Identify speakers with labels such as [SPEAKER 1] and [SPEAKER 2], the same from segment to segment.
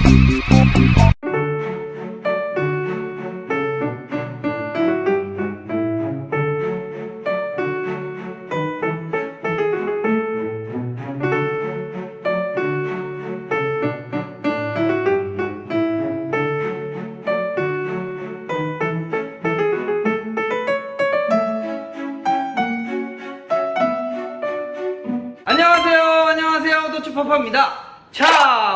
[SPEAKER 1] 안녕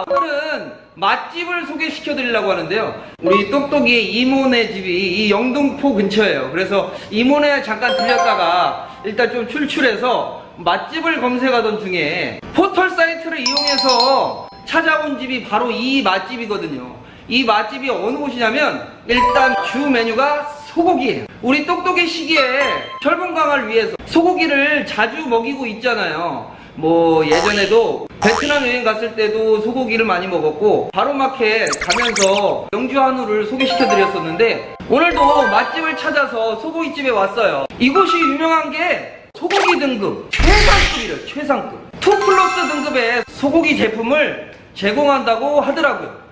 [SPEAKER 1] 오늘은 맛집을 소개시켜 드리려고 하는데요. 우리 똑똑이 이모네 집이 이 영등포 근처예요. 그래서 이모네 잠깐 들렸다가 일단 좀 출출해서 맛집을 검색하던 중에 포털 사이트를 이용해서 찾아온 집이 바로 이 맛집이거든요. 이 맛집이 어느 곳이냐면 일단 주 메뉴가 소고기예요. 우리 똑똑이 시기에 철분강을 위해서 소고기를 자주 먹이고 있잖아요. 뭐 예전에도 베트남 여행 갔을 때도 소고기를 많이 먹었고 바로마켓 가면서 영주 한우를 소개시켜 드렸었는데 오늘도 맛집을 찾아서 소고기집에 왔어요. 이곳이 유명한 게 소고기 등급 최상급이래요. 최상급. 2 플러스 등급의 소고기 제품을 제공한다고 하더라고요.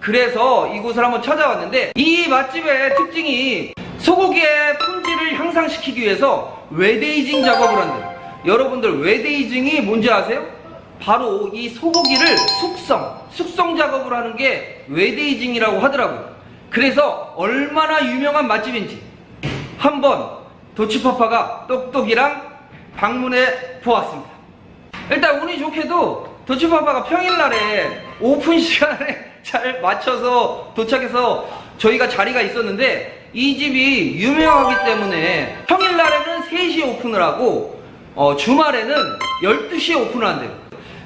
[SPEAKER 1] 그래서 이곳을 한번 찾아왔는데 이 맛집의 특징이 소고기의 품질을 향상시키기 위해서 웨데이징 작업을 한대요. 여러분들 웨데이징이 뭔지 아세요? 바로 이 소고기를 숙성, 숙성 작업을 하는 게 웨데이징이라고 하더라고요. 그래서 얼마나 유명한 맛집인지 한번 도치파파가 똑똑이랑 방문해 보았습니다. 일단 운이 좋게도 도치파파가 평일날에 오픈 시간에 잘 맞춰서 도착해서 저희가 자리가 있었는데 이 집이 유명하기 때문에 평일날에는 3시에 오픈을 하고 어, 주말에는 12시에 오픈을 한대요.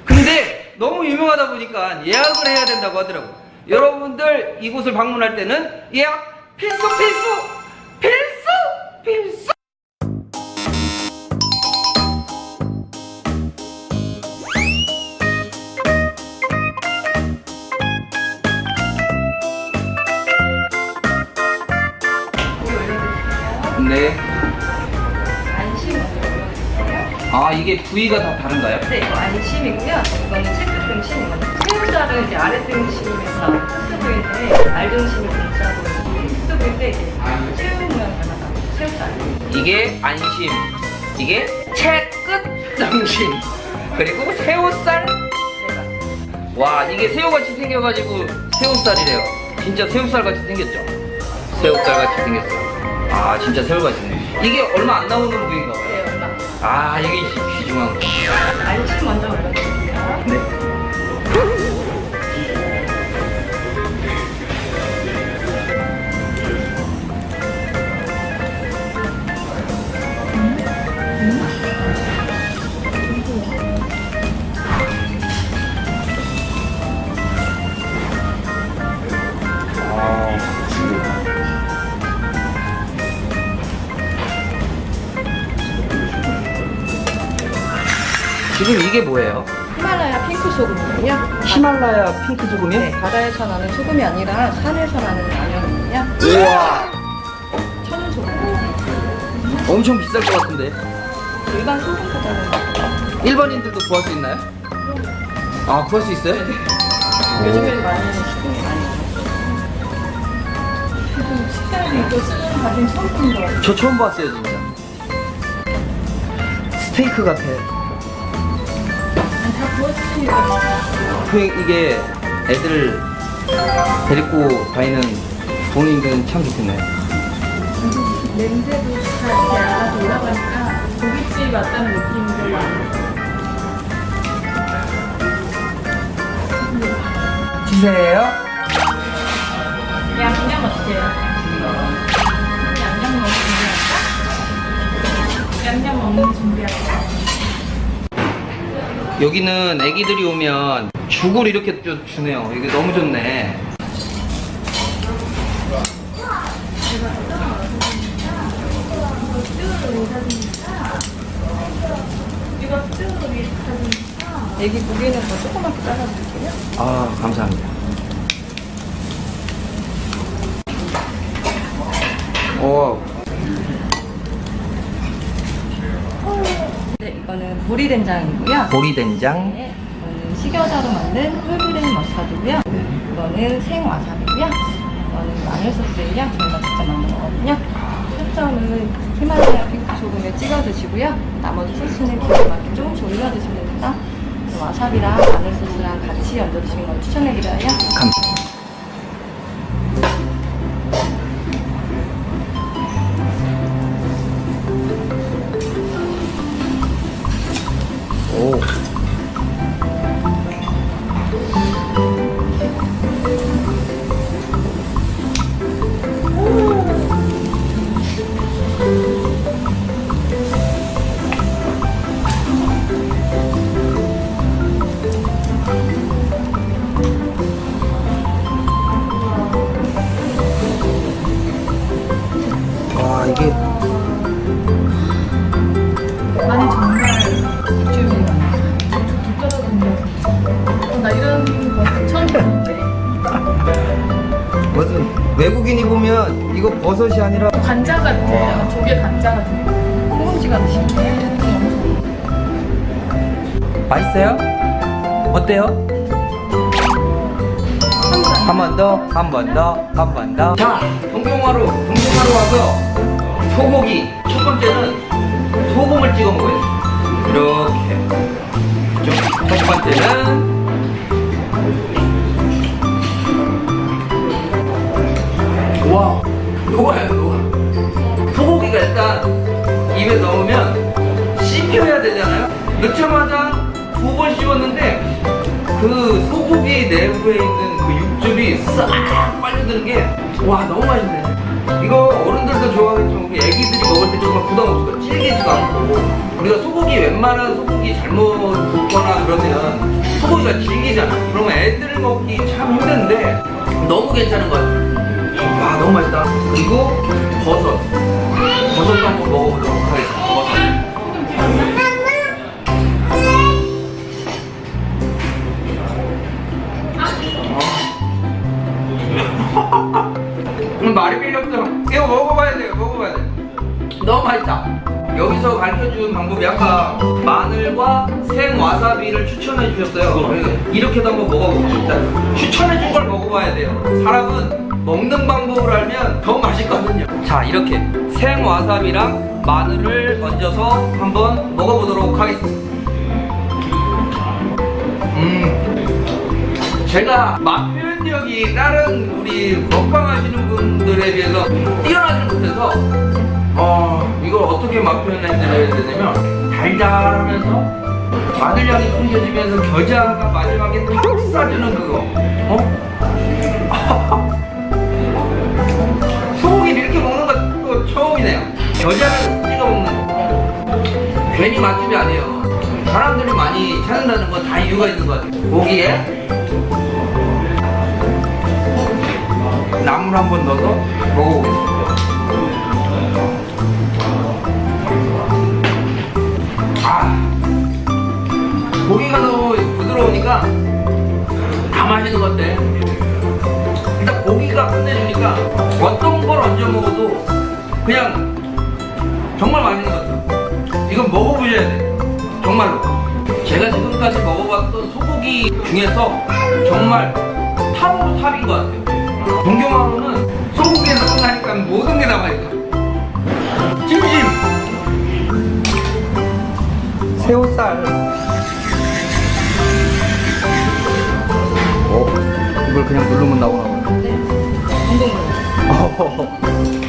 [SPEAKER 1] 근데 너무 유명하다 보니까 예약을 해야 된다고 하더라고요. 여러분들 이곳을 방문할 때는 예약 필수 필수 필수 필수 부위가 다 다른가요?
[SPEAKER 2] 네, 이거 안심이고요. 이거는 체크 등심이거든요. 새우살은 이제 아래 등심에서 특수 부위인데 알 등심이 등자고 특수 부위인데 이제 새우 모양 닮아서 새우살.
[SPEAKER 1] 이게 안심, 이게 채끝 등심, 그리고 새우살.
[SPEAKER 2] 네,
[SPEAKER 1] 와 이게 새우같이 생겨가지고 새우살이래요. 진짜 새우살같이 생겼죠? 새우살같이 생겼어. 아 진짜 새우같이 생겼어. 이게 얼마 안 나오는 부위인가 봐요. 아 이게 귀- 귀중한 거.
[SPEAKER 2] 안심 먼저 올려드릴게요.
[SPEAKER 1] 네. 지금 이게 뭐예요?
[SPEAKER 2] 히말라야 핑크 소금이거든요.
[SPEAKER 1] 히말라야 핑크 소금이요?
[SPEAKER 2] 네, 바다에서 나는 소금이 아니라 산에서 나는 라면이거든요.
[SPEAKER 1] 우와
[SPEAKER 2] 천연 소금.
[SPEAKER 1] 엄청 비쌀 것 같은데
[SPEAKER 2] 일반 소금보다는
[SPEAKER 1] 일반인들도 구할 수 있나요? 아 구할 수 있어요?
[SPEAKER 2] 요즘에 많이 소금이 많이. 그리고 식당에서 이거 쓰는 가진 처음 본 거. 같아요.
[SPEAKER 1] 저 처음 봤어요 진짜 스테이크 같아. 그 이게 애들 데리고 다니는 부모님들은 참 좋겠네요
[SPEAKER 2] 냄새도 다 이렇게 알아서 올라가니까 고깃집 왔다는 안 들어요.
[SPEAKER 1] 주세요
[SPEAKER 2] 양념 어때요? 양념 먹는 준비할까? 양념 먹는 준비할까?
[SPEAKER 1] 여기는 애기들이 오면 죽을 이렇게 또 주네요. 이게 너무 좋네.
[SPEAKER 2] 애기 무게는 더 조그맣게 잘라드릴게요.
[SPEAKER 1] 아 감사합니다. 오
[SPEAKER 2] 이거는 보리 된장이고요.
[SPEAKER 1] 보리 된장.
[SPEAKER 2] 네, 이거는 식여자로 만든 홀그레인 머스타드고요. 이거는 생와사비고요. 이거는 마늘 소스예요. 저희가 직접 만든 거거든요. 초점은 히말라야 핑크 소금에 찍어 드시고요. 나머지 소스는 기분 맞게 조금씩 올려 드시면 됩니다. 와사비랑 마늘 소스랑 같이 얹어 드시는 걸 추천해 드려요.
[SPEAKER 1] 감. 오. 외국인이 보면 이거 버섯이 아니라
[SPEAKER 3] 관자 같아. 조개 관자 같은 거.
[SPEAKER 2] 소금치가 드시면
[SPEAKER 1] 맛있어요? 어때요? 한 번 더, 한 번 더, 한 번 더. 자, 동경화로, 동경화로 와서 소고기. 첫 번째는 소금을 찍어 먹어요. 이렇게. 좀, 첫 번째는 웬만한 소고기 잘못 굽거나 그러면 소고기가 질기잖아. 그러면 애들 먹기 참 힘든데 너무 괜찮은 것 같아요. 와 너무 맛있다. 그리고 버섯. 버섯도 한번 먹어보도록 하겠습니다. 버섯. 오늘 말이 필요 없어. 이거 먹어봐야 돼요. 먹어봐야 돼. 너무 맛있다. 여기서 가르쳐준 방법이 아까 마늘과 생 와사비를 추천해 주셨어요. 이렇게도 한번 먹어보고 일단 추천해 준 걸 먹어봐야 돼요. 사람은 먹는 방법을 알면 더 맛있거든요. 자 이렇게 생 와사비랑 마늘을 얹어서 한번 먹어보도록 하겠습니다. 음. 제가 맛 표현력이 다른 우리 먹방 하시는 분들에 비해서 뛰어나지 못해서 어 이걸 어떻게 맛 표현해 드려야 되냐면 달달하면서 마늘 향이 풍겨지면서 겨자가 마지막에 탁 싸주는 그거. 어? 소고기를 이렇게 먹는 것도 처음이네요. 겨자를 찍어 먹는 거. 괜히 맛집이 아니에요. 사람들이 많이 찾는다는 건 다 이유가 있는 것 같아요. 고기에 나물 한번 넣어서 먹어보겠습니다. 고기가 너무 부드러우니까 다 맛있는 것 같아. 일단 고기가 끝내주니까 어떤 걸 얹어 먹어도 그냥 정말 맛있는 것 같아. 이건 먹어보셔야 돼. 정말로. 제가 지금까지 먹어봤던 소고기 중에서 정말 탑으로 탑인 것 같아요. 동경화로는 소고기에 넣으니까 모든 게 남아있어. 찜찜! 새우살. 이걸 그냥 누르면 나오나 봐요.
[SPEAKER 2] 네. 운동을. 고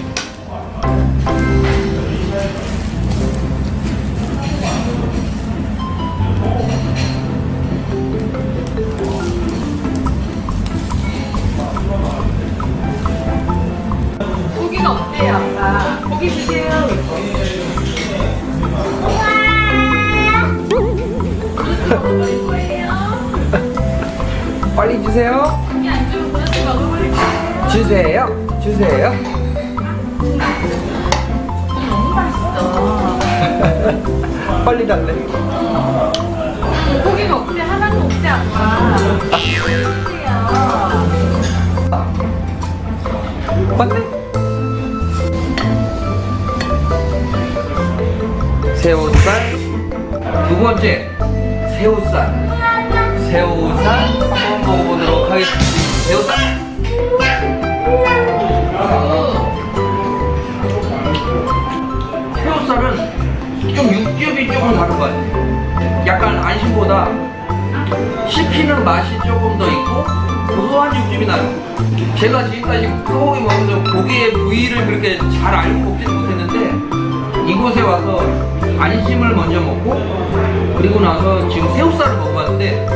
[SPEAKER 1] 번째 새우살. 새우살 한번 먹어보도록 하겠습니다. 새우살. 새우살은 좀 육즙이 조금 다른 것 같아요. 약간 안심보다 씹히는 맛이 조금 더 있고 고소한 육즙이 나요. 제가 지금까지 소고기 먹으면서 고기의 부위를 그렇게 잘 알고 먹지는 못했는데 이곳에 와서 안심을 먼저 먹고 그리고 나서 지금 새우살을 먹어봤는데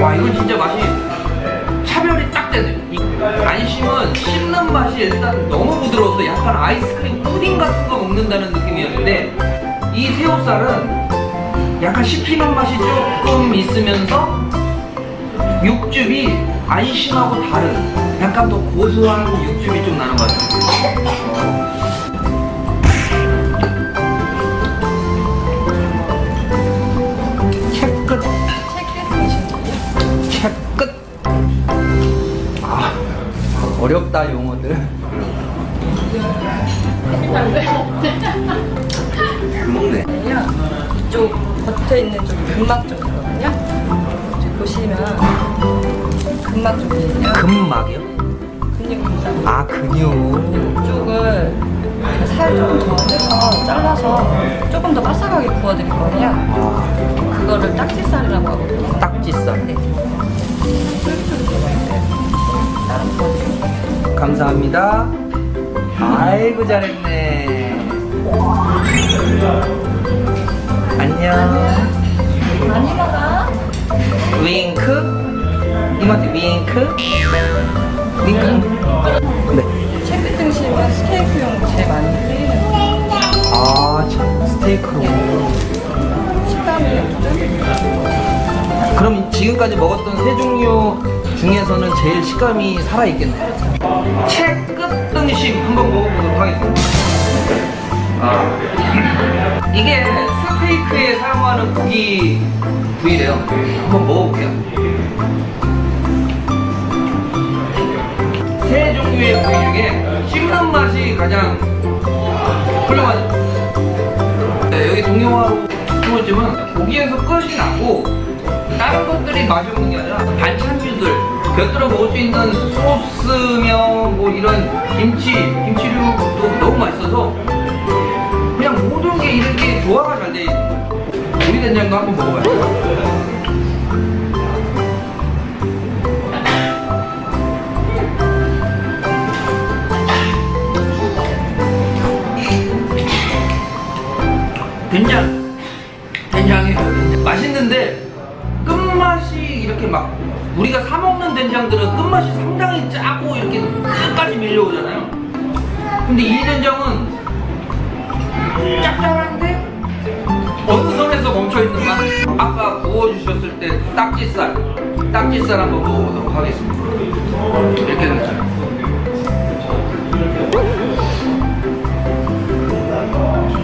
[SPEAKER 1] 와 이건 진짜 맛이 차별이 딱 되네요. 이 안심은 씹는 맛이 일단 너무 부드러워서 약간 아이스크림 푸딩 같은 거 먹는다는 느낌이었는데 이 새우살은 약간 씹히는 맛이 조금 있으면서 육즙이 안심하고 다른 약간 더 고소한 육즙이 좀 나는 것 같아요. 어렵다 용어들 잘 먹네.
[SPEAKER 2] 이쪽 겉에 있는 쪽이 근막 쪽이거든요. 지금 보시면 근막 쪽이에요.
[SPEAKER 1] 금막이요?
[SPEAKER 2] 근육입니다.
[SPEAKER 1] 아 근육
[SPEAKER 2] 이쪽을 살 조금 더 해서 잘라서 조금 더 바삭하게 구워드릴 거예요.
[SPEAKER 1] 아
[SPEAKER 2] 그거를 딱지살이라고 하거든요.
[SPEAKER 1] 딱지살
[SPEAKER 2] 네.
[SPEAKER 1] 감사합니다. 아이고 잘했네. 안녕.
[SPEAKER 2] 많이 먹어.
[SPEAKER 1] 윙크? 이모티 윙크? 윙크? 네.
[SPEAKER 2] 채끝 등심은 스테이크용 제일 많이 쓰이는
[SPEAKER 1] 아 참, 스테이크로
[SPEAKER 2] 식감이 좀
[SPEAKER 1] 그럼 지금까지 먹었던 세 종류 중에서는 제일 식감이 살아있겠네요. 채끝 등심 한번 먹어보도록 하겠습니다. 아. 이게 스테이크에 사용하는 고기 부위래요. 한번 먹어볼게요. 세 종류의 부위 중에 씹는 맛이 가장 훌륭하죠. 네, 여기 동영화로 중국집은 고기에서 끝이 나고 다른 것들이 맛이 없는 게 아니라 반찬류들 곁들여 먹을 수 있는 소스며 뭐 이런 김치, 김치류도 너무 맛있어서 그냥 모든 게 이렇게 조화가 잘 돼 있는 거예요. 우리 된장도 한번 먹어봐요. 된장. 된장이 맛있는데 끝맛이 이렇게 막 우리가 사 먹는 된장들은 끝맛이 상당히 짜고 이렇게 끝까지 밀려오잖아요. 근데 이 된장은 짭짤한데 어느 선에서 멈춰 있는 맛. 아까 구워주셨을 때 딱지살, 딱지살 한번 먹어보도록 하겠습니다. 이렇게 됐잖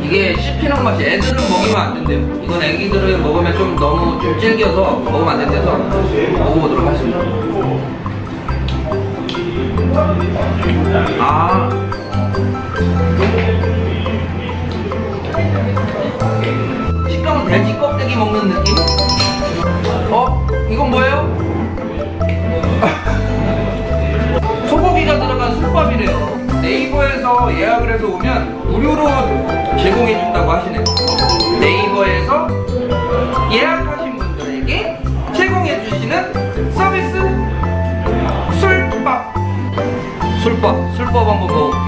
[SPEAKER 1] 이게 씹히는 맛이 애들은 먹이면 안 된대요. 이건 애기들을 먹으면 좀 너무 좀 질겨서 먹으면 안 된대서 먹어보도록 하겠습니다. 아. 식감은 돼지 껍데기 먹는 느낌? 어? 이건 뭐예요? 소고기가 들어간 솥밥이래요. 네이버에서 예약을 해서 오면 무료로 제공해 준다고 하시네요. 네이버에서 예약하신 분들에게 제공해 주시는 서비스 술밥. 술밥, 술밥 한번 먹어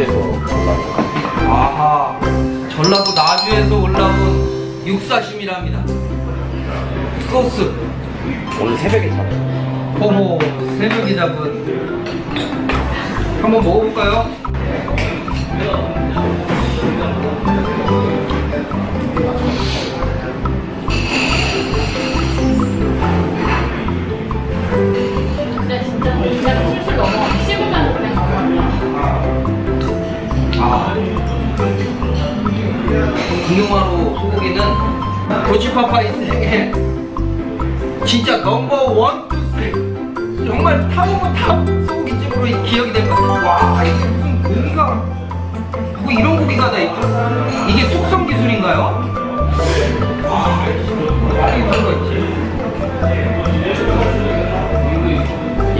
[SPEAKER 4] 나주에서 올라온
[SPEAKER 1] 아하 전라도 나주에서 올라온 육사심이랍니다 소스
[SPEAKER 4] 오늘 새벽에 잡았어요.
[SPEAKER 1] 어머 새벽에 잡은 한번 먹어볼까요? 도치파파이스에게 진짜 넘버 원, 투, 쓰리 정말 탑 오브 탑 소고기집으로 기억이 될 것 같아요 와 이게 무슨 고기가 뭐 이런 고기가 다 있죠? 이게 숙성 기술인가요? 와 이런 거 있지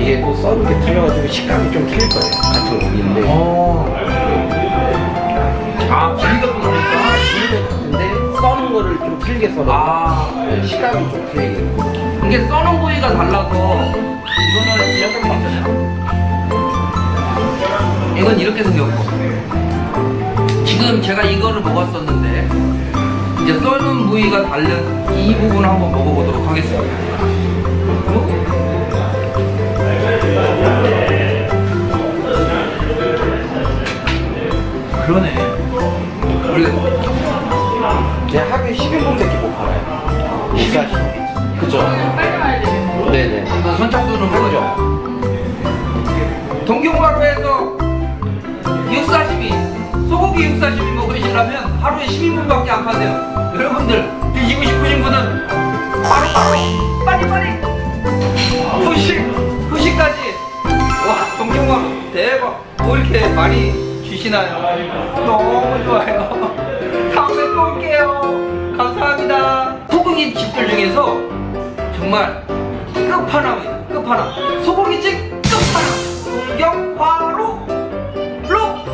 [SPEAKER 4] 이게 또 썰은 게 틀려가지고 식감이 좀 틀릴 거예요. 같은 고기인데.
[SPEAKER 1] 어. 아 고기가 또 다르니까
[SPEAKER 4] 고기는 같은데 써는 거를 좀 틀리게 썰어.
[SPEAKER 1] 아
[SPEAKER 4] 네, 좀 틀리게.
[SPEAKER 1] 이게 써는 부위가 달라서 이거는 이렇게 생겼잖아요. 이건 이렇게 생겼고 지금 제가 이거를 먹었었는데 이제 써는 부위가 다른 이 부분 한번 먹어보도록 하겠습니다. 그러네.
[SPEAKER 4] 그 냥 하루에 10인분 밖에 못 팔아요. 비싸지. 그죠?
[SPEAKER 3] 빨리 와야 되겠네.
[SPEAKER 4] 네네.
[SPEAKER 1] 그 선착순은 모르죠. 동경마루에서 육사시미 소고기 육사시미 먹으시려면 하루에 12분밖에 안 판대요. 여러분들 드시고 싶으신 분은 바로 바로 빨리 빨리 후식 후식까지 와 동경마루 대박 뭐 이렇게 많이 주시나요? 너무 좋아요. 소고기 집들 중에서 정말 끝판왕이에요. 끝판왕. 소고기집 끝판왕. 동경화로 로.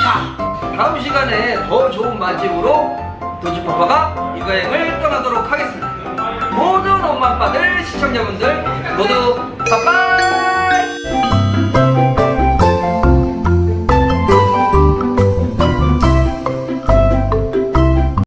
[SPEAKER 1] 자, 다음 시간에 더 좋은 맛집으로 도지파파가 유가행을 떠나도록 하겠습니다. 모든 엄마 아빠들 시청자분들 모두 빠빠